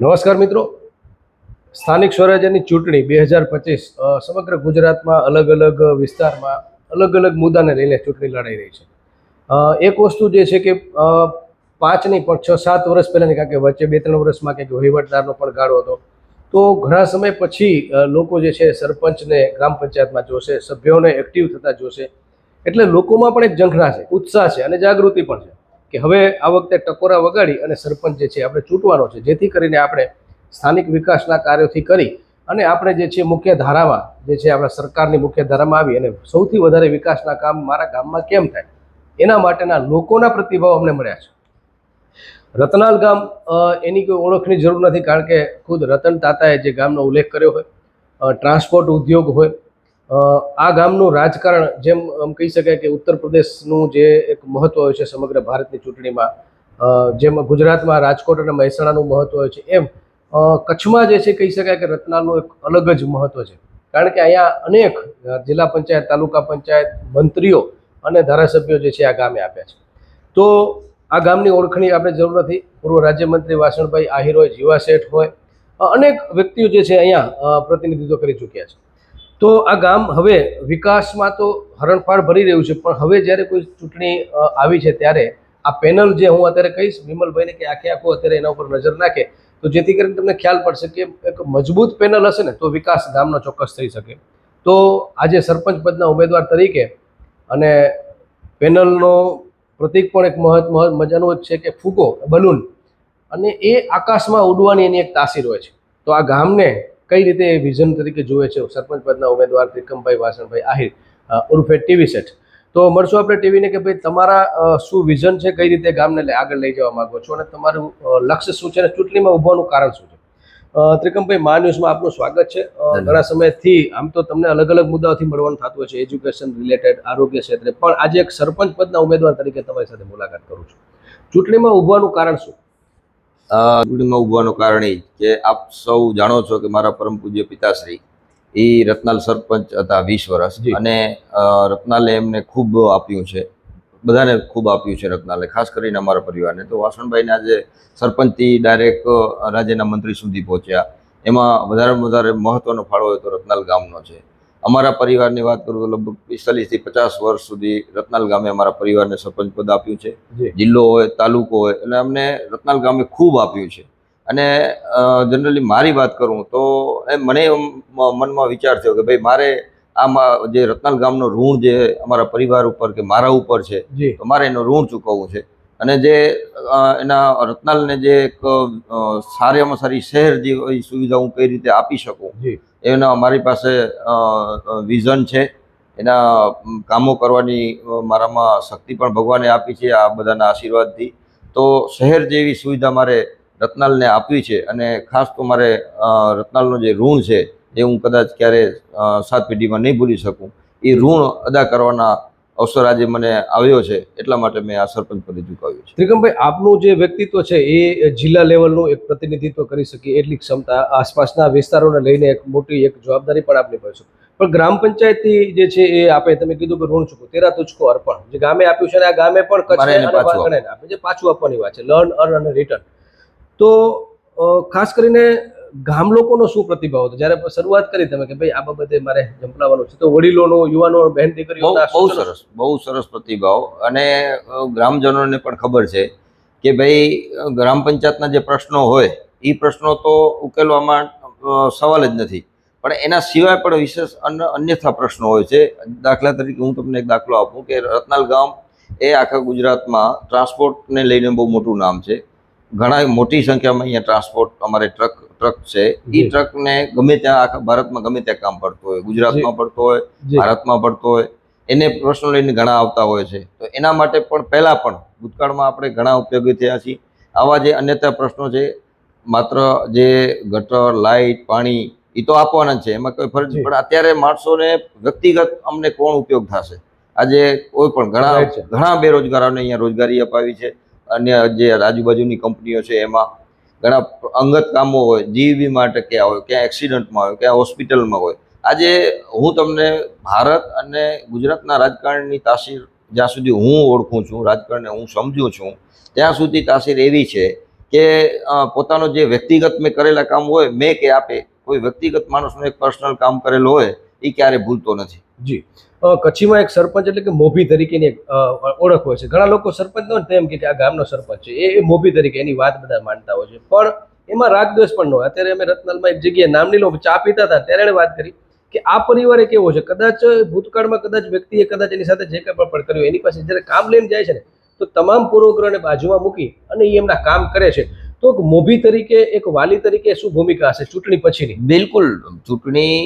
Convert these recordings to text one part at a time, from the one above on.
નમસ્કાર મિત્રો. સ્થાનિક સ્વરાજ્યની ચૂંટણી બે હજાર પચીસ સમગ્ર ગુજરાતમાં અલગ અલગ વિસ્તારમાં અલગ અલગ મુદ્દાને લઈને ચૂંટણી લડાઈ રહી છે. એક વસ્તુ જે છે કે પાંચની પણ છ, સાત વર્ષ પહેલાંની કારણ કે વચ્ચે બે, ત્રણ વર્ષમાં કંઈક વહીવટદારનો પણ ગાળો હતો. તો ઘણા સમય પછી લોકો જે છે સરપંચને, ગ્રામ પંચાયતમાં જોશે, સભ્યોને એક્ટિવ થતા જોશે. એટલે લોકોમાં પણ એક ઝંખના છે, ઉત્સાહ છે અને જાગૃતિ પણ છે. કે હવે આ વખતે ટકોરા વગાડી અને સરપંચ જે છે આપણે ચૂંટવાનો છે, જેથી કરીને આપણે સ્થાનિક વિકાસના કાર્યોથી કરી અને આપણે જે છે મુખ્ય ધારામાં જે છે આપણા સરકારની મુખ્ય ધારામાં આવી અને સૌથી વધારે વિકાસના કામ મારા ગામમાં કેમ થાય, એના માટેના લોકોના પ્રતિભાવ અમને મળ્યા છે. રતનાલ ગામ એની કોઈ ઓળખની જરૂર નથી, કારણ કે ખુદ રતન તાતાએ જે ગામનો ઉલ્લેખ કર્યો હોય ટ્રાન્સપોર્ટ ઉદ્યોગ હોય આ ગામનું રાજકારણ જેમ આમ કહી શકાય કે ઉત્તર પ્રદેશનું જે એક મહત્વ હોય છે સમગ્ર ભારતની ચૂંટણીમાં જેમ ગુજરાતમાં રાજકોટ અને મહેસાણાનું મહત્વ હોય છે, એમ કચ્છમાં જે છે કહી શકાય કે રત્નાલનું એક અલગ જ મહત્વ છે. કારણ કે અહીંયા અનેક જિલ્લા પંચાયત, તાલુકા પંચાયત, મંત્રીઓ અને ધારાસભ્યો જે છે આ ગામે આપ્યા છે. તો આ ગામની ઓળખણી આપણે જરૂર નથી. પૂર્વ રાજ્યમંત્રી વાસણભાઈ આહિર હોય જીવા શેઠ હોય અનેક વ્યક્તિઓ જે છે અહીંયા પ્રતિનિધિત્વ કરી ચૂક્યા છે. તો આ ગામ હવે વિકાસમાં તો હરણફાળ ભરી રહ્યું છે, પણ હવે જ્યારે કોઈ ચૂંટણી આવી છે ત્યારે આ પેનલ જે હું અત્યારે કહીશ, વિમલભાઈને કે આખે આખું અત્યારે એના ઉપર નજર નાખે, તો જેથી કરીને તમને ખ્યાલ પડશે કે એક મજબૂત પેનલ હશે ને, તો વિકાસ ગામનો ચોક્કસ થઈ શકે. તો આજે સરપંચ પદના ઉમેદવાર તરીકે અને પેનલનો પ્રતિક પણ એક મહત્વ મજાનું જ છે કે ફૂગો બલૂન અને એ આકાશમાં ઉડવાની એની એક તાસીર હોય છે. તો આ ગામને કઈ રીતે વિઝન તરીકે જુએ છે સરપંચ પદના ઉમેદવાર ત્રિકમભાઈ વાસણભાઈ આહિર ઉર્ફે ટીવી સેટ. તો મળશું આપણે ટીવીને કે ભાઈ તમારા શું વિઝન છે કઈ રીતે ગામને આગળ લઈ જવા માંગો છો અને તમારું લક્ષ્ય શું છે અને ચૂંટણીમાં ઉભવાનું કારણ શું છે? ત્રિકમભાઈ મા ન્યૂઝમાં આપનું સ્વાગત છે. ઘણા સમયથી આમ તો તમને અલગ અલગ મુદ્દાઓથી મળવાનું થતું હોય છે એજ્યુકેશન રિલેટેડ આરોગ્ય ક્ષેત્રે. પણ આજે એક સરપંચ પદના ઉમેદવાર તરીકે તમારી સાથે મુલાકાત કરું છું. ચૂંટણીમાં ઉભવાનું કારણ શું? ચૂંટણીમાં ઉભવાનું કારણ એ કે આપ સૌ જાણો છો કે મારા પરમ પૂજ્ય પિતાશ્રી એ રત્નાલ સરપંચ હતા વીસ વર્ષ અને રત્નાલે એમને ખૂબ આપ્યું છે. બધાને ખૂબ આપ્યું છે રત્નાલે ખાસ કરીને અમારા પરિવારને. તો વાસણભાઈને આજે સરપંચથી ડાયરેક્ટ રાજ્યના મંત્રી સુધી પહોંચ્યા. એમાં વધારેમાં વધારે મહત્વનો ફાળો હોય તો રત્નાલ ગામનો છે. અમારા પરિવારની વાત કરું તો લગભગ પિસ્તાલીસથી પચાસ વર્ષ સુધી રત્નાલ ગામે અમારા પરિવારને સરપંચ પદ આપ્યું છે. જી. જિલ્લો હોય તાલુકો હોય એટલે અમને રત્નાલ ગામે ખૂબ આપ્યું છે. અને જનરલી મારી વાત કરું તો એ મને મનમાં વિચાર થયો કે ભાઈ મારે આમાં જે રત્નાલ ગામનો ઋણ જે અમારા પરિવાર ઉપર કે મારા ઉપર છે તો મારે એનું ઋણ ચૂકવવું છે. અને જે એના રત્નાલને જે એક સારામાં સારી શહેર જેવી સુવિધા હું કઈ રીતે આપી શકું જી. એના મારી પાસે વિઝન છે. એના કામો કરવાની મારામાં શક્તિ પણ ભગવાને આપી છે આ બધાના આશીર્વાદથી. તો શહેર જેવી સુવિધા મારે રત્નાલને આપવી છે અને ખાસ તો મારે રત્નાલનો જે ઋણ છે એ હું કદાચ ક્યારે સાત પેઢીમાં નહીં ભૂલી શકું. એ ઋણ અદા કરવાના અવસર આજે મને આવ્યો છે એટલા માટે મેં આ સરપંચ પદે ઝુકાવ્યું છે. ત્રિકમભાઈ આપનું જે વ્યક્તિત્વ છે એ જિલ્લા લેવલનું એક પ્રતિનિધિત્વ કરી શકીએ એટલી ક્ષમતા આસપાસના વિસ્તારોને લઈને એક મોટી એક જવાબદારી પણ આપની પાસે પણ ગ્રામ પંચાયતથી જે છે એ આપે તમે કીધું કે ઋણ ચૂકો તેરા તુચકો અર્પણ. જે ગામે આપ્યું છે અને આ ગામે પણ કચ્છ આપે છે. પાછું આપવાની વાત છે. લર્ન અર્ન અને રિટર્ન. તો ખાસ કરીને ગામ લોકોનો શું પ્રતિભાવ હતો? જ્યારે શરૂઆત કરી તમે કે ભાઈ આ બાબતે મારે ઝંપલાવવાનું છે તો વડીલોનો યુવાનો બહેન દીકરીઓ બહુ સરસ? બહુ સરસ પ્રતિભાવ. અને ગ્રામજનોને પણ ખબર છે કે ભાઈ ગ્રામ પંચાયતના જે પ્રશ્નો હોય એ પ્રશ્નો તો ઉકેલવામાં સવાલ જ નથી. પણ એના સિવાય પણ વિશેષ અન્ય અન્યથા પ્રશ્નો હોય છે. દાખલા તરીકે હું તમને એક દાખલો આપું કે રત્નાલ ગામ એ આખા ગુજરાતમાં ટ્રાન્સપોર્ટને લઈને બહુ મોટું નામ છે. ઘણા મોટી સંખ્યામાં અહીંયા ટ્રાન્સપોર્ટ અમારે ટ્રક ટ્રક છે. એ ટ્રકને ગમે ત્યાં આખા ભારતમાં ગમે ત્યાં કામ પડતું હોય ગુજરાતમાં પડતો હોય ભારતમાં પડતો હોય એને પ્રશ્નો લઈને ઘણા આવતા હોય છે. તો એના માટે પણ પહેલાં પણ ભૂતકાળમાં આપણે ઘણા ઉપયોગી થયા છીએ. આવા જે અન્યતા પ્રશ્નો છે માત્ર જે ગટર લાઇટ પાણી એ તો આપવાના છે. એમાં કોઈ ફરજ. પણ અત્યારે માણસોને વ્યક્તિગત અમને કોણ ઉપયોગ થશે? આજે કોઈ પણ ઘણા. ઘણા બેરોજગારોને અહીંયા રોજગારી અપાવી છે. અન્ય જે આજુબાજુની કંપનીઓ છે એમાં ઘણા અંગત કામો હોય જીવી માટે ક્યાં હોય, ક્યાં એક્સિડન્ટમાં હોય, ક્યાં હોસ્પિટલમાં હોય. આજે હું તમને ભારત અને ગુજરાતના રાજકારણની તાસીર જ્યાં સુધી હું ઓળખું છું, રાજકારણને હું સમજું છું, ત્યાં સુધી તાસીર એવી છે કે પોતાનો જે વ્યક્તિગત મેં કરેલા કામ હોય, મેં કે આપે, કોઈ વ્યક્તિગત માણસનું એક પર્સનલ કામ કરેલું હોય એ ક્યારે ભૂલતો નથી. જી. કચ્છીમાં એક સરપંચ એટલે કે મોભી તરીકેની એક ઓળખ હોય છે. ઘણા લોકો સરપંચ ન તેમ કે આ ગામનો સરપંચ છે. એ મોભી તરીકે એની વાત બધા માનતા હોય છે. પણ એમાં રાગદ્વેષ પણ ન હોય. અત્યારે અમે રત્નાલમાં એક જગ્યાએ નામની લો ચા પીતા હતા. ત્યારે એણે વાત કરી કે આ પરિવાર એક એવો છે. કદાચ ભૂતકાળમાં કદાચ વ્યક્તિએ કદાચ એની સાથે જે કંઈ પણ કર્યું, એની પાસે જ્યારે કામ લઈને જાય છે ને, તો તમામ પૂર્વગ્રહને બાજુમાં મૂકી અને એ એમના કામ કરે છે. તો મોભી તરીકે, એક વાલી તરીકે શું ભૂમિકા હશે ચૂંટણી પછીની? બિલકુલ. ચૂંટણી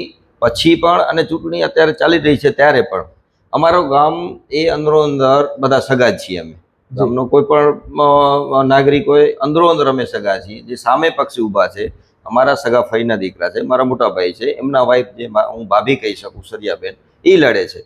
પછી પણ અને ચૂંટણી અત્યારે ચાલી રહી છે ત્યારે પણ. અમારો ગામ એ અંદરો અંદર બધા સગા છીએ અમે. ગામનો કોઈ પણ નાગરિક હોય અંદરો અંદર અમે સગા છીએ. જે સામે પક્ષી ઊભા છે અમારા સગા ફઈના દીકરા છે મારા મોટા ભાઈ છે એમના વાઈફ જે હું ભાભી કહી શકું સરિયાબેન એ લડે છે.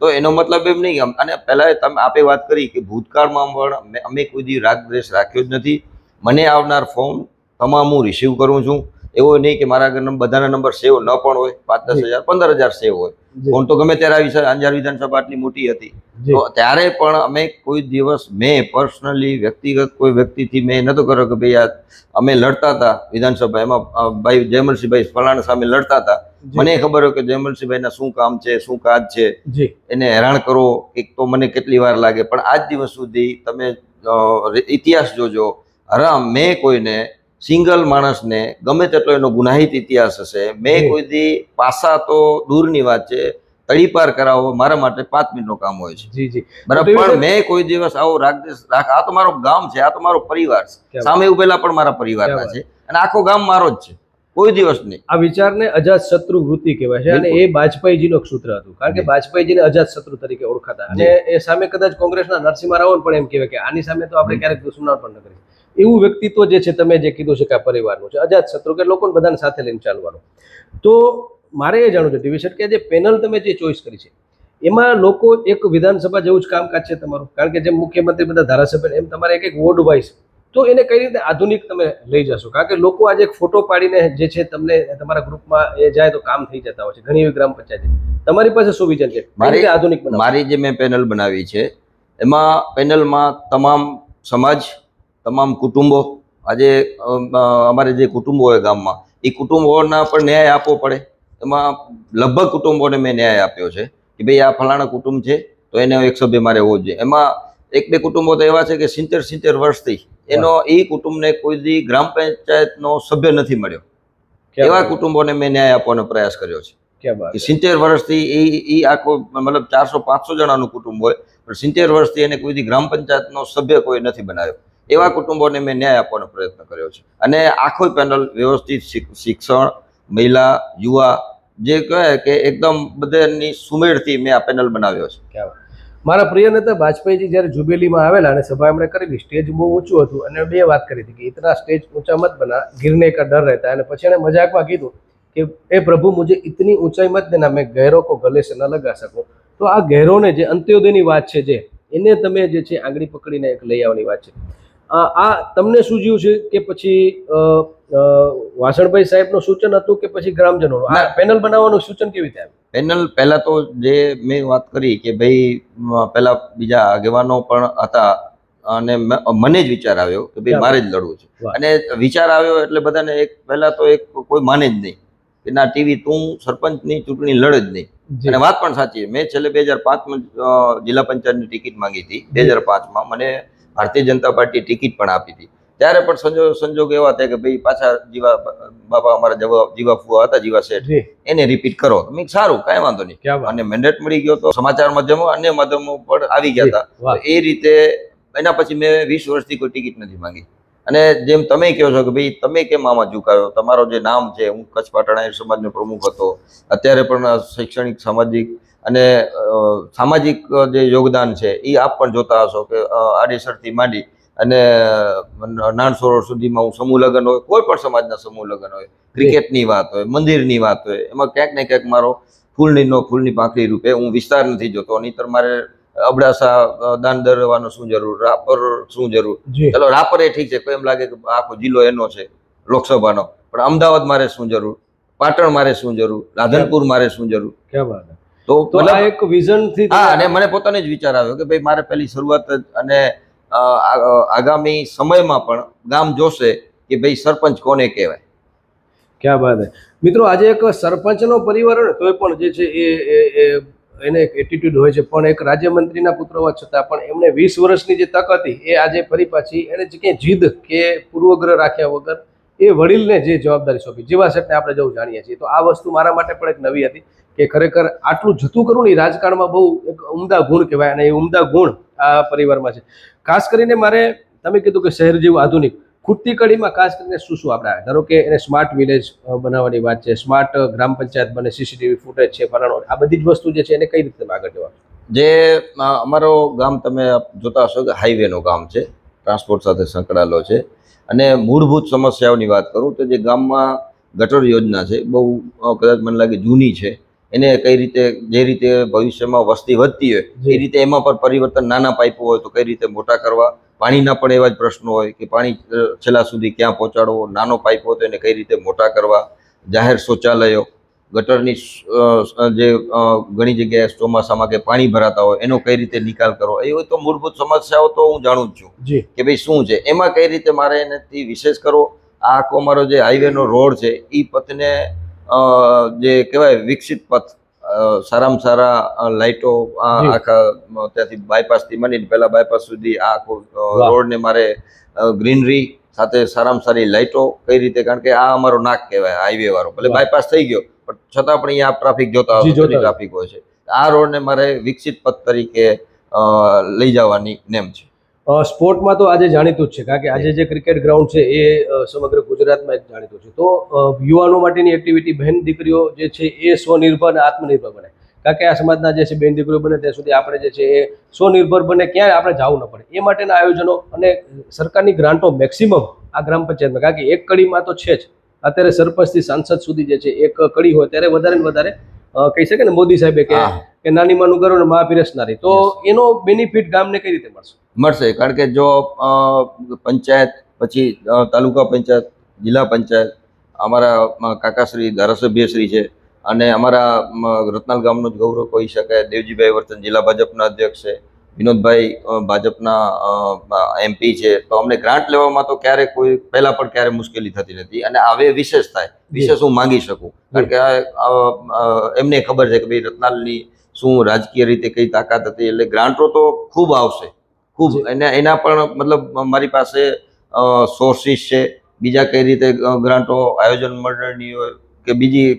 તો એનો મતલબ એમ નહીં કે- અને પહેલા તમે આપે વાત કરી કે ભૂતકાળમાં પણ અમે- કોઈ દી રાગ દ્વેષ રાખ્યો જ નથી. મને આવનાર ફોન તમામ હું રિસીવ કરું છું. એવો નહીં કે મારા ઘરના બધાના નંબર સેવ ન પણ હોય પાંચ દસ હજાર પંદર હજાર સેવ હોય. ફોન તો ગમે ત્યારે આવી અંજાર વિધાનસભા આટલી મોટી હતી. તો ત્યારે પણ અમે કોઈ દિવસ મેં પર્સનલી વ્યક્તિગત કોઈ વ્યક્તિથી મેં નતો કર્યો કે ભાઈ આ અમે લડતા હતા વિધાનસભા એમાં ભાઈ જયમલસિંહભાઈ ફલાણા સામે લડતા હતા. મને ખબર હોય કે જયમલસિંહભાઈના શું કામ છે શું કાજ છે? એને હેરાન કરો એક તો મને કેટલી વાર લાગે. પણ આજ દિવસ સુધી તમે ઇતિહાસ જોજો હરામ મેં કોઈને સિંગલ માણસને ગમે તેટલો એનો ગુનાહિત ઇતિહાસ હશે મેં કોઈથી કોઈ પાસા તો દૂરની વાત છે તડીપાર કરાવવો મારા માટે પાંચ મિનિટનું કામ હોય છે. જી જી. બરાબર પણ મેં કોઈ દિવસ આવો રાગદેશ રાખ આ તો મારો ગામ છે આ તો મારો પરિવાર છે. સામે ઉભેલા પણ મારા પરિવારના છે. અને આખો ગામ મારો જ છે. કોઈ દિવસ નહીં. આ વિચારને અજાત શત્રુ વૃત્તિ કહેવાય છે અને એ વાજપેયીજીનું નો સૂત્ર હતું. કારણ કે. વાજપેયીજીને અજાત શત્રુ તરીકે ઓળખાતા. અને એ સામે કદાચ કોંગ્રેસના નરસિંહ રાવણ પણ એમ કહેવાય કે આની સામે તો આપણે ક્યારેક દુશ્મનાવટ પણ ન કરી એવું વ્યક્તિત્વ જે છે તમે જે કીધું છે કે આ પરિવારનું છે. અજાત શત્રુ કે લોકોને બધાને સાથે લઈને ચાલવાનું. તો મારે એ જાણવું છે ટીવી કે જે પેનલ તમે જે ચોઈસ કરી છે એમાં લોકો એક વિધાનસભા જેવું જ કામકાજ છે તમારું. કારણ કે જેમ મુખ્યમંત્રી બધા ધારાસભ્ય એમ તમારે એક એક વોર્ડ વાઇઝ. તો એને કઈ રીતે આધુનિક તમે લઈ જશો? કારણ કે લોકો આજે એક ફોટો પાડીને જે છે તમને તમારા ગ્રુપમાં એ જાય તો કામ થઈ જતા હોય છે ઘણી એવી ગ્રામ પંચાયત. તમારી પાસે શું વિઝન છે? મારી- આધુનિક? મારી જે મેં પેનલ બનાવી છે એમાં પેનલમાં તમામ સમાજ તમામ કુટુંબો આજે અમારે જે કુટુંબો હોય ગામમાં એ કુટુંબોના પણ ન્યાય આપવો પડે. એમાં લગભગ કુટુંબોને મેં ન્યાય આપ્યો છે કે ભાઈ આ ફલાણા કુટુંબ છે તો એને એક સભ્ય મારે હોવો જોઈએ. એમાં એક બે કુટુંબો તો એવા છે કે સિત્તેર સિત્તેર વર્ષથી એનો એ કુટુંબને કોઈ દી ગ્રામ પંચાયતનો સભ્ય નથી મળ્યો. એવા કુટુંબોને મેં ન્યાય આપવાનો પ્રયાસ કર્યો છે. સિત્તેર વર્ષથી એ એ આખો મતલબ ચારસો પાંચસો જણાનું કુટુંબ હોય પણ સિત્તેર વર્ષથી એને કોઈ દી ગ્રામ પંચાયતનો સભ્ય કોઈ નથી બનાવ્યો. એવા કુટુંબોને મેં ન્યાય આપવાનો પ્રયત્ન કર્યો છે. અને આખો પેનલ વ્યવસ્થિત શિક્ષણ, મહિલા, યુવા, જે કહેવાય કે એકદમ બધાની સુમેળથી મેં આ પેનલ બનાવ્યો છે. મારા પ્રિય નેતા વાજપેયીજી જ્યારે જુબેલીમાં આવેલા અને સભા એમણે કરી સ્ટેજ બહુ ઊંચું હતું અને બે વાત કરી હતી કે ઇતના સ્ટેજ ઊંચા મત બના, ગિરને કા ડર રહેતા અને પછી એણે મજાકમાં કીધું કે, એ પ્રભુ, મુજે ઇતની ઊંચાઈ મત દેના, મેં ગહેરો કો ગલે સે ન લગા શકું. તો આ ગહેરોને જે અંત્યોદયની વાત છે જે, એને તમે જે છે આંગળી પકડીને એક લઈ આવવાની વાત છે. આ તમને સૂજ્યું છે કે પછી વાસણભાઈ સાહેબનું સૂચન હતું કે પછી ગ્રામજનોનું? આ પેનલ બનાવવાનું સૂચન કેવી રીતે પેનલ પહેલા તો જે મેં વાત કરી કે ભાઈ પહેલાં બીજા આગેવાનો પણ હતા અને મને જ વિચાર આવ્યો કે ભાઈ મારે જ લડવું છે. અને વિચાર આવ્યો એટલે બધાને એક પહેલા તો એક કોઈ માને જ નહીં કે ના ટીવી તું સરપંચની ચૂંટણી લડ જ નહીં. અને વાત પણ સાચી છે. મેં છેલ્લે બે હજાર પાંચમાં જિલ્લા પંચાયતની ટિકિટ માંગી હતી. બે હજાર પાંચમાં. મને ભારતીય જનતા પાર્ટીએ ટિકિટ પણ આપી હતી. ત્યારે પણ સંજોગ સંજોગ એવા હતા કે ભાઈ પાછા જીવા બાપા અમારા જવા જીવા ફુવા હતા જીવા શેઠ. એને રિપીટ કરો. મેં સારું કાંઈ વાંધો નહીં. અને મેન્ડેટ મળી ગયો તો સમાચાર માધ્યમો અન્ય માધ્યમો પણ આવી ગયા હતા. એ રીતે એના પછી મેં વીસ વર્ષથી કોઈ ટિકિટ નથી માંગી. અને જેમ તમે કહો છો કે ભાઈ તમે કેમ આમાં ઝુકાયો? તમારો જે નામ છે હું કચ્છ પાટણા સમાજનો પ્રમુખ હતો. અત્યારે પણ શૈક્ષણિક સામાજિક અને સામાજિક જે યોગદાન છે એ આપ પણ જોતા હશો કે આડેસરથી માંડી અને નાન સુધીમાં હું સમૂહ લગ્ન હોય કોઈ પણ સમાજના સમૂહ લગ્ન હોય ક્રિકેટની વાત હોય મંદિરની વાત હોય એમાં ક્યાંક ને ક્યાંક મારો ફૂલની નો ફૂલની પાંખડી રૂપે હું વિસ્તાર નથી જોતો. નહીંતર મારે અબડાસા દાન દરવાનો શું જરૂર રાપર શું જરૂર? ચલો રાપર એ ઠીક છે કોઈ એમ લાગે કે આખો જિલ્લો એનો છે લોકસભાનો. પણ અમદાવાદ મારે શું જરૂર? પાટણ મારે શું જરૂર? રાધનપુર મારે શું જરૂર? ક્યાં વાત? તો આ એક વિઝનથી હા અને મને પોતાને જ વિચાર આવ્યો કે ભાઈ મારે પહેલી શરૂઆત અને આગામી સમયમાં પણ ગામ જોશે કે ભાઈ સરપંચ કોને કહેવાય. ક્યાં વાત મિત્રો આજે એક સરપંચનો પરિવાર હોય તોય પણ જે છે એ એને એક એટીટ્યુડ હોય છે. પણ એક રાજ્યમંત્રીના પુત્ર હોવા છતાં પણ એમને વીસ વર્ષની જે તક હતી એ આજે ફરી પાછી એને જે ક્યાંય જીદ કે પૂર્વગ્રહ રાખ્યા વગર એ વડીલને જે જવાબદારી સોંપી. જેવા સેટને આપણે જવું જાણીએ છીએ. તો આ વસ્તુ મારા માટે પણ એક નવી હતી. કે ખરેખર આટલું જતું કરવું ને રાજકારણમાં બહુ એક ઉમદા ગુણ કહેવાય અને એ ઉમદા ગુણ આ પરિવારમાં છે. ખાસ કરીને મારે તમે કીધું કે શહેર જેવું આધુનિક. ખૂટતી કડીમાં ખાસ કરીને શું શું આપણે ધારો કે એને સ્માર્ટ વિલેજ બનાવવાની વાત છે સ્માર્ટ ગ્રામ પંચાયત બને સીસીટીવી ફૂટેજ છે, ફલાણો, આ બધી જ વસ્તુ જે છે એને કઈ રીતે આગળ જવા? જે અમારો ગામ તમે જોતા હશો કે હાઈવેનું ગામ છે ટ્રાન્સપોર્ટ સાથે સંકળાયેલો છે. અને મૂળભૂત સમસ્યાઓની વાત કરું તો જે ગામમાં ગટર યોજના છે, બહુ કદાચ મને લાગે જૂની છે. એને કઈ રીતે જે રીતે ભવિષ્યમાં વસ્તી વધતી હોય. એ રીતે એમાં પણ પરિવર્તન નાના પાઇપો હોય તો કઈ રીતે મોટા કરવા? પાણીના પણ એવા જ પ્રશ્નો હોય કે પાણી છેલ્લા સુધી ક્યાં પહોંચાડવો? નાનો પાઇપ હોય તો એને કઈ રીતે મોટા કરવા? જાહેર શૌચાલયો ગટરની જે ઘણી જગ્યાએ ચોમાસામાં કે પાણી ભરાતા હોય એનો કઈ રીતે નિકાલ કરવો? એ હોય તો મૂળભૂત સમસ્યાઓ તો હું જાણું જ છું કે ભાઈ શું છે? એમાં કઈ રીતે મારે એનાથી વિશેષ કરવો? આ આખો મારો જે હાઈવેનો રોડ છે એ પથને જે કહેવાય વિકસિત પથ સારામાં સારા લાઇટો આખા ત્યાંથી બાયપાસથી માંડીને પહેલા બાયપાસ સુધી આ આખો રોડને મારે ગ્રીનરી સાથે સારામાં સારી લાઇટો કઈ રીતે? કારણ કે આ અમારો નાક કહેવાય હાઈવે વાળો. ભલે બાયપાસ થઈ ગયો પણ છતાં પણ અહીંયા ટ્રાફિક જોતા ટ્રાફિક હોય. છે. આ રોડને મારે વિકસિત પથ તરીકે લઈ જવાની નેમ છે. સ્પોર્ટમાં તો આજે જાણીતું જ છે કારણ કે આજે જે ક્રિકેટ ગ્રાઉન્ડ છે એ સમગ્ર ગુજરાતમાં જાણીતું છે. તો યુવાનો માટેની એક્ટિવિટી બહેન દીકરીઓ જે છે એ સ્વનિર્ભર અને આત્મનિર્ભર બને. કારણ કે આ સમાજના જે છે બેન દીકરીઓ બને ત્યાં સુધી આપણે જે છે એ સ્વનિર્ભર બને ક્યાંય આપણે જવું ન પડે. એ માટેના આયોજનો અને સરકારની ગ્રાન્ટો મેક્સિમમ આ ગ્રામ પંચાયતમાં. કારણ કે એક કડીમાં તો છે જ. અત્યારે સરપંચથી સાંસદ સુધી જે છે એક કડી હોય ત્યારે વધારે ને વધારે કહી શકે ને મોદી સાહેબે કે. નાની માનું કરો ને મા પીરસનારી તો એનો બેનિફિટ ગામને કઈ રીતે મળશે? મળશે. કારણ કે જો પંચાયત પછી તાલુકા પંચાયત જિલ્લા પંચાયત અમારા કાકાશ્રી ધારાસભ્યશ્રી છે અને અમારા રતનાલ ગામનું જ ગૌરવ કહી શકાય. દેવજીભાઈ વર્તન જિલ્લા ભાજપના અધ્યક્ષ છે. વિનોદભાઈ ભાજપના એમપી છે. તો અમને ગ્રાન્ટ લેવામાં તો ક્યારે કોઈ પહેલા પણ ક્યારે મુશ્કેલી થતી નથી. અને આવે વિશેષ થાય. વિશેષ હું માંગી શકું. કારણ કે એમને ખબર છે કે ભાઈ રત્નાલની શું રાજકીય રીતે કઈ તાકાત હતી. એટલે ગ્રાન્ટો તો ખૂબ આવશે. ખૂબ અને એના પણ મતલબ મારી પાસે સોર્સિસ છે. બીજા કઈ રીતે ગ્રાન્ટો આયોજન મંડળની હોય કે બીજી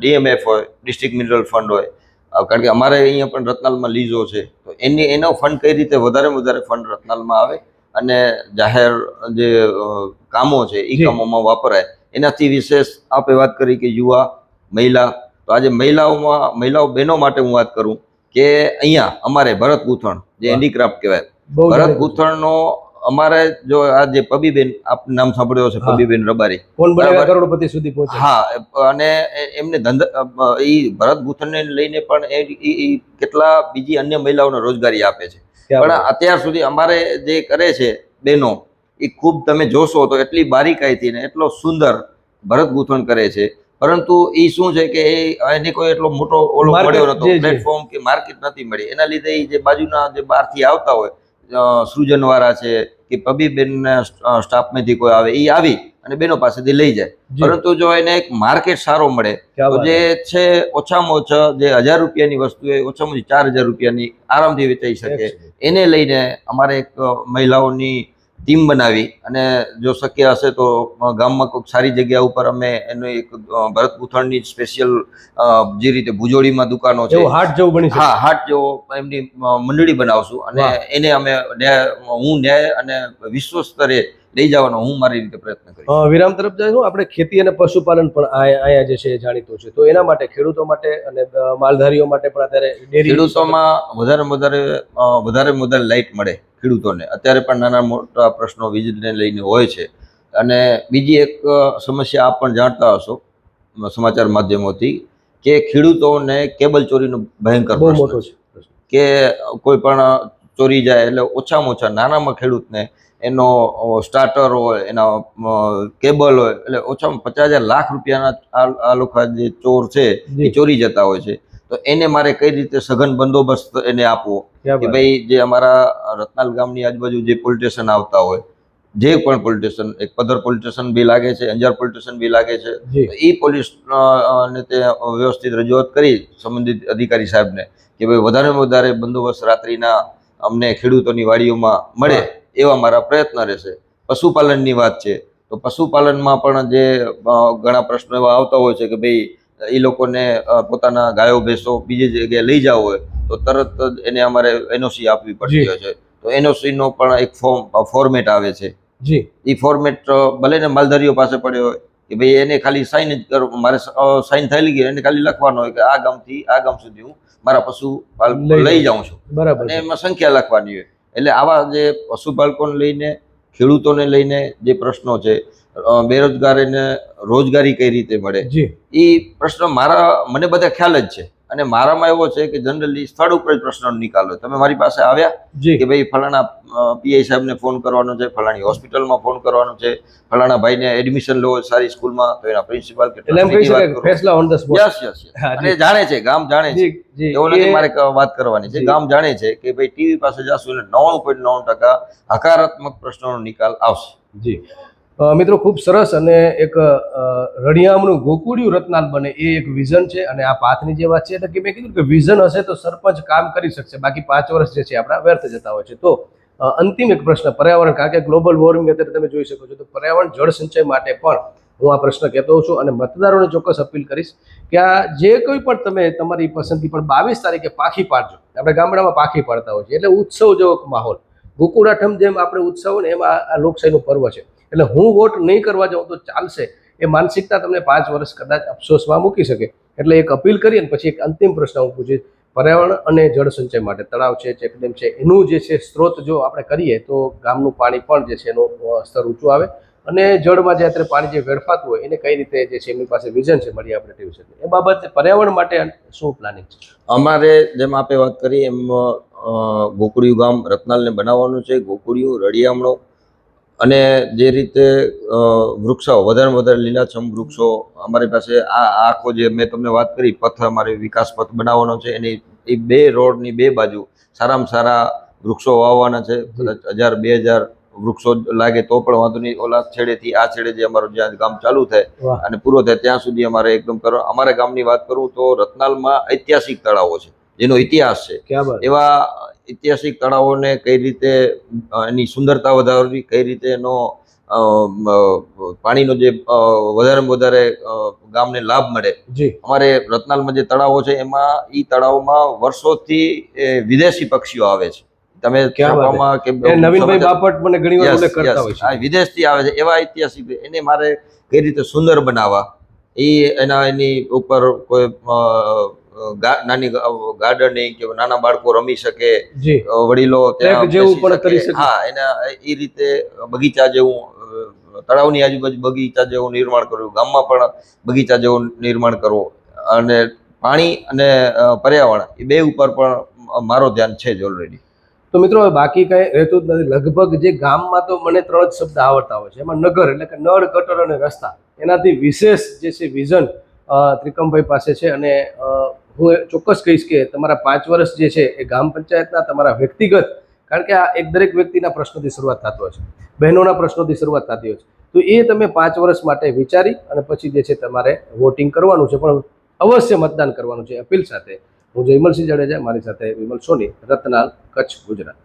ડીએમએફ હોય ડિસ્ટ્રિક્ટ મિનરલ ફંડ હોય. કારણ કે અમારે અહીંયા પણ રત્નાલમાં લીઝો છે. તો એની એનો ફંડ કઈ રીતે વધારે વધારે ફંડ રત્નાલમાં આવે અને જાહેર જે કામો છે એ કામોમાં વપરાય. એનાથી વિશેષ આપે વાત કરી કે યુવા મહિલા. તો આજે મહિલાઓમાં મહિલાઓ બહેનો માટે હું વાત કરું. કે અહીંયા અમારે ભરત ગૂંથણ જે હેન્ડીક્રાફ્ટ કહેવાય. ભરત ગૂંથણ નો ગૂંથણનો અમારે જો આ જે પબીબેન આપ નામ સાંભળ્યો છે. પબીબેન રબારી. કોણ બનેગા કરોડપતિ સુધી પહોંચે. હા અને એમને ધંધા એ ભરત ગૂંથણને લઈને પણ એ કેટલા બીજી અન્ય મહિલાઓને રોજગારી આપે છે. પણ અત્યાર સુધી અમારે જે કરે છે બહેનો એ ખૂબ તમે જોશો તો એટલી બારીકાઈથી ને એટલો સુંદર ભરત ગૂંથણ કરે છે. પરંતુ એ શું છે કે એને કોઈ એટલો મોટો ઓલો મળ્યો નતો. પ્લેટફોર્મ કે માર્કેટ નથી મળી. એના લીધે એ જે બાજુના જે બહારથી આવતા હોય સૃજનવાળા છે કે પબીબેનના સ્ટાફમાંથી કોઈ આવે એ આવી અને બેનો પાસેથી લઈ જાય. પરંતુ જો એને એક માર્કેટ સારો મળે તો જે છે. ઓછામાં ઓછા જે હજાર રૂપિયાની વસ્તુ એ ઓછામાં ઓછી ચાર હજાર રૂપિયાની આરામથી વેચાઈ શકે. એને લઈને અમારે એક મહિલાઓની ટીમ બનાવી અને જો શક્ય હશે તો ગામમાં કોઈક સારી જગ્યા ઉપર અમે એનું એક ભરત ગૂંથણની સ્પેશિયલ જે રીતે ભુજોડીમાં દુકાનો છે. હાટ જેવું બની હા હાટ જેવો એમની મંડળી બનાવશું અને એને અમે ન્યાય હું ન્યાય અને વિશ્વ સ્તરે લઈ જવાનો હું મારી રીતે પ્રયત્ન કરીશ. વિરામ તરફ જઈશું આપણે ખેતી અને પશુપાલન પણ અહીંયા જે છે જાણીતું છે. તો એના માટે ખેડૂતો માટે અને માલધારીઓ માટે પણ અત્યારે ખેડૂતોમાં વધારે વધારે વધારે વધારે લાઇટ મળે ખેડૂતોને. અત્યારે પણ નાના મોટા પ્રશ્નો વીજળીને લઈને હોય છે. અને બીજી એક સમસ્યા આપ પણ જાણતા હશો સમાચાર માધ્યમોથી કે ખેડૂતોને કેબલ ચોરીનો ભયંકર બહુ મોટો છે. છે. કે કોઈ પણ ચોરી જાય એટલે ઓછામાં ઓછા નાનામાં ખેડૂતને એનો સ્ટાર્ટર હોય એના કેબલ હોય એટલે ઓછામાં પચાસ હજાર લાખ રૂપિયાના આ લોકો જે ચોર છે એ ચોરી જતા હોય છે. તો એને મારે કઈ રીતે સઘન બંદોબસ્ત એને આપવો? કે ભાઈ જે અમારા રત્નાલ ગામની આજુબાજુ જે પોલીસ સ્ટેશન આવતા હોય જે પણ પોલીસ સ્ટેશન એક પધર પોલીસ સ્ટેશન બી લાગે છે અંજાર પોલીસ સ્ટેશન બી લાગે છે એ પોલીસ ને તે વ્યવસ્થિત રજૂઆત કરી સંબંધિત અધિકારી સાહેબને કે ભાઈ વધારેમાં વધારે બંદોબસ્ત રાત્રિના અમને ખેડૂતોની વાડીઓમાં મળે. એવા મારા પ્રયત્ન રહેશે. પશુપાલનની વાત છે. તો પશુપાલનમાં પણ જે ઘણા પ્રશ્નો એવા આવતા હોય છે કે ભાઈ એ લોકોને પોતાના ગાયો ભેંસો બીજી જગ્યાએ લઈ જાવ હોય તો તરત જ એને અમારે એનઓસી આપવી પડતી હોય છે. તો એનઓસીનો પણ એક ફોર્મ ફોર્મેટ આવે છે. જી. એ ફોર્મેટ ભલે ને માલધારીઓ પાસે પડ્યો હોય કે ભાઈ એને ખાલી સાઇન જ કરો મારે સાઇન થયેલી ગઈ એને ખાલી લખવાનો હોય કે આ ગામથી આ ગામ સુધી હું મારા પશુ લઈ જાઉં. છું. બરાબર અને એમાં સંખ્યા લખવાની હોય. એટલે આવા જે પશુપાલકોને લઈને ખેડૂતોને લઈને જે પ્રશ્નો છે બેરોજગારીને રોજગારી કઈ રીતે મળે? એ પ્રશ્ન મારા મને બધા ખ્યાલ જ છે. અને મારામાં એવો છે કે જનરલી સ્થળ ઉપર જ પ્રશ્નનો નિકાલ હોય. તમે મારી પાસે આવ્યા કે ભાઈ ફલાણા પીઆઈ સાહેબને ફોન કરવાનો છે ફલાણી હોસ્પિટલમાં ફોન કરવાનો છે ફલાણા ભાઈને એડમિશન લેવો સારી સ્કૂલમાં તો એના પ્રિન્સિપાલ યસ યસ અને જાણે છે ગામ જાણે છે. એવું નથી મારે વાત કરવાની છે. ગામ જાણે છે કે ભાઈ ટીવી પાસે જાશું એટલે નવ્વાણું પોઈન્ટ નવ ટકા હકારાત્મક પ્રશ્નોનો નિકાલ આવશે. જી. મિત્રો, ખૂબ સરસ અને એક રણિયામનું ગોકુળિયું રત્નાલ બને એ એક વિઝન છે અને આ પાથની જે વાત છે, એટલે કે મેં કીધું કે વિઝન હશે તો સરપંચ કામ કરી શકશે. બાકી પાંચ વર્ષ જે છે આપણા વ્યર્થ જતા હોય છે. તો અંતિમ એક પ્રશ્ન, પર્યાવરણ, કારણ કે ગ્લોબલ વોર્મિંગ અત્યારે તમે જોઈ શકો છો, તો પર્યાવરણ જળ સંચય માટે પણ હું આ પ્રશ્ન કહેતો છું અને મતદારોને ચોક્કસ અપીલ કરીશ કે આ જે કોઈ પણ તમે તમારી પસંદગી પણ બાવીસ તારીખે પાખી પાડજો. આપણે ગામડામાં પાખી પાડતા હોય છે. એટલે ઉત્સવ જેવો માહોલ. માહોલ ગોકુળાઠમ જેમ આપણે ઉત્સવ ને એમાં આ લોકશાહીનું પર્વ છે. એટલે હું વોટ નહીં કરવા જાઉં તો ચાલશે. એ માનસિકતા તમને પાંચ વર્ષ કદાચ અફસોસમાં મૂકી શકે. એટલે એક અપીલ કરી અને પછી એક અંતિમ પ્રશ્ન હું પૂછીશ. પર્યાવરણ અને જળ સંચય માટે તળાવ છે ચેકડેમ છે, એનું જે છે સ્ત્રોત જો આપણે કરીએ તો ગામનું પાણી પણ જે છે એનું સ્તર ઊંચું આવે. અને જળમાં જે અત્યારે પાણી જે વેડફાતું હોય એને કઈ રીતે જે છે એમની પાસે વિઝન છે મળી આપણે ટીવી એ બાબતે પર્યાવરણ માટે શું પ્લાનિંગ છે? અમારે જેમ આપે વાત કરી એમ ગોકુળિયું ગામ રત્નાલને બનાવવાનું છે. ગોકુળિયું, રળિયામણો અને જે રીતે વૃક્ષો વધારે વધારે લીલાછમ વૃક્ષો અમારી પાસે આ આખો જે મેં તમને વાત કરી પથ અમારે વિકાસ પથ બનાવવાનો છે એની એ બે રોડની બે બાજુ સારામાં સારા વૃક્ષો વાવવાના છે. કદાચ હજાર બે હજાર વૃક્ષો લાગે તો પણ વાંધો નહીં. ઓલા છેડેથી આ છેડે જે અમારું જ્યાં ગામ ચાલુ થાય અને પૂરો થાય ત્યાં સુધી અમારે એકદમ કરો. અમારા ગામની વાત કરું તો રત્નાલમાં ઐતિહાસિક તળાવો છે જેનો ઇતિહાસ છે. એવા ઐતિહાસિક તળાવોને કઈ રીતે એની સુંદરતા વધારવી કઈ રીતે એનો પાણીનો જે વધારેમાં વધારે ગામને લાભ મળે. અમારે રત્નાલમાં જે તળાવો છે એમાં એ તળાવમાં વર્ષોથી વિદેશી પક્ષીઓ આવે છે. તમે કે નવીનભાઈ બાપટ મને ઘણી વાર ઉલ્લેખ કરતા હોય છે. વિદેશથી આવે છે એવા ઐતિહાસિક એને મારે કઈ રીતે સુંદર બનાવવા? એ એના એની ઉપર કોઈ નાની ગાર્ડનિંગ કે નાના બાળકો રમી શકે વડીલો જેવું પણ કરી શકે. હા એના એ રીતે બગીચા જેવું તળાવની આજુબાજુ બગીચા જેવું નિર્માણ કરવું ગામમાં પણ બગીચા જેવું નિર્માણ કરવું અને પાણી અને પર્યાવરણ એ બે ઉપર પણ મારો ધ્યાન છે જ ઓલરેડી તો મિત્રો બાકી કઈ રહેતું જ નથી. લગભગ જે ગામમાં તો મને ત્રણ જ શબ્દ આવડતા હોય છે. એમાં નગર એટલે કે નળ ગટર અને રસ્તા. એનાથી વિશેષ જે છે વિઝન ત્રિકમભાઈ પાસે છે અને હું ચોક્કસ કહીશ કે તમારા પાંચ વર્ષ જે છે એ ગ્રામ પંચાયતના તમારા વ્યક્તિગત, કારણ કે આ એક દરેક વ્યક્તિના પ્રશ્નોથી શરૂઆત થતો હોય છે બહેનોના પ્રશ્નોથી શરૂઆત થતી હોય છે. તો એ તમે પાંચ વર્ષ માટે વિચારી અને પછી જે છે તમારે વોટિંગ કરવાનું છે. પણ અવશ્ય મતદાન કરવાનું છે. અપીલ સાથે હું જયમલસિંહ જાડેજા, મારી સાથે વિમલ સોની રત્નાલ કચ્છ, ગુજરાત.